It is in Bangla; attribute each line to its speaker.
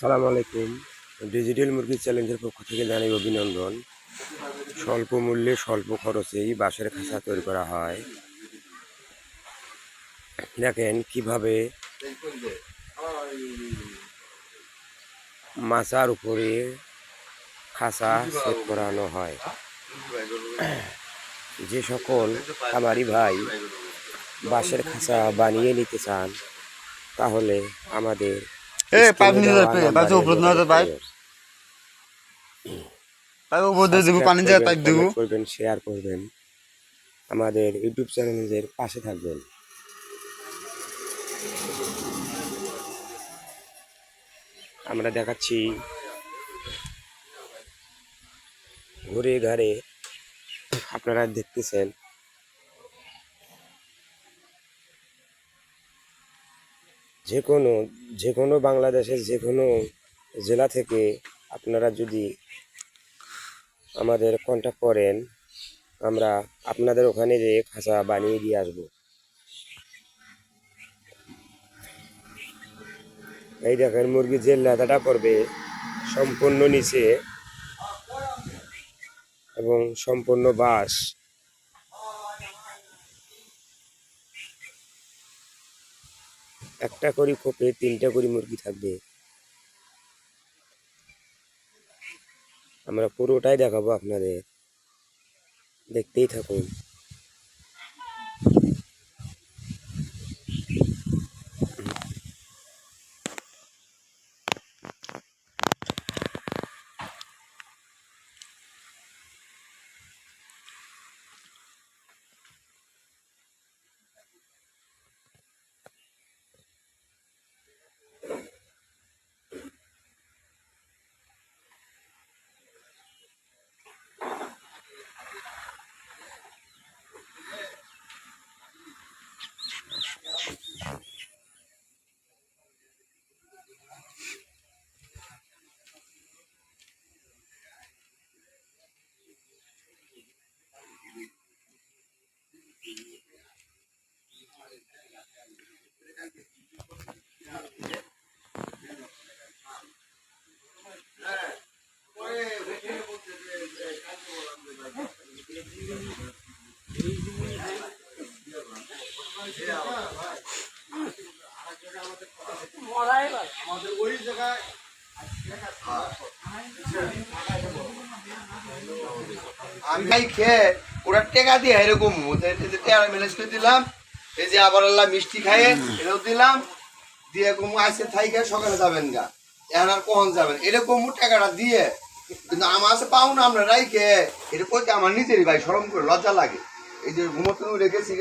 Speaker 1: সালাম আলাইকুম। ডিজিটাল মুরগি চ্যালেঞ্জের পক্ষ থেকে জানাই অভিনন্দন। স্বল্প মূল্যে, স্বল্প খরচেই বাঁশের খাঁচা তৈরি করা হয়। দেখেন কীভাবে মাচার উপরে খাঁচা সেট করানো হয়। যে সকল খামারি ভাই বাঁশের খাঁচা বানিয়ে নিতে চান, তাহলে আমাদের
Speaker 2: এ, উপরে তাই উপর দিয়ে দেবো পানি দেবো।
Speaker 1: করবেন শেয়ার করবেন। আমাদের ইউটিউব চ্যানেলের পাশে থাকবেন। আমরা দেখাচ্ছি ঘুরে ঘাড়ে আপনারা দেখতেছেন যে কোনো যে কোনো বাংলাদেশের যে কোনো জেলা থেকে আপনারা যদি আমাদের কন্ট্যাক্ট করেন, আমরা আপনাদের ওখানে যেয়ে খাঁচা বানিয়ে দিয়ে আসব। এই দেখেন মুরগি যে লেদাটা করবে, সম্পূর্ণ নিচে এবং সম্পূর্ণ বাঁশ। একটা করে খোপে তিনটা করে মুরগি থাকবে। আমরা পুরোটাই দেখাবো আপনাদের। দেখতেই থাকুন।
Speaker 3: খেয়ে এরকম মিষ্টি খাইয়ে দিলাম, দিয়ে কম আসে থাই খেয়ে সকালে যাবেন গা। এখন আর কখন যাবেন? এরকম টাকাটা দিয়ে, কিন্তু আমার আছে পাও না, আমরা রাইখে। এটা কইতে আমার নিজেরই ভাই সরম করে লজ্জা লাগে। এই যে ঘুমোতে রেখেছি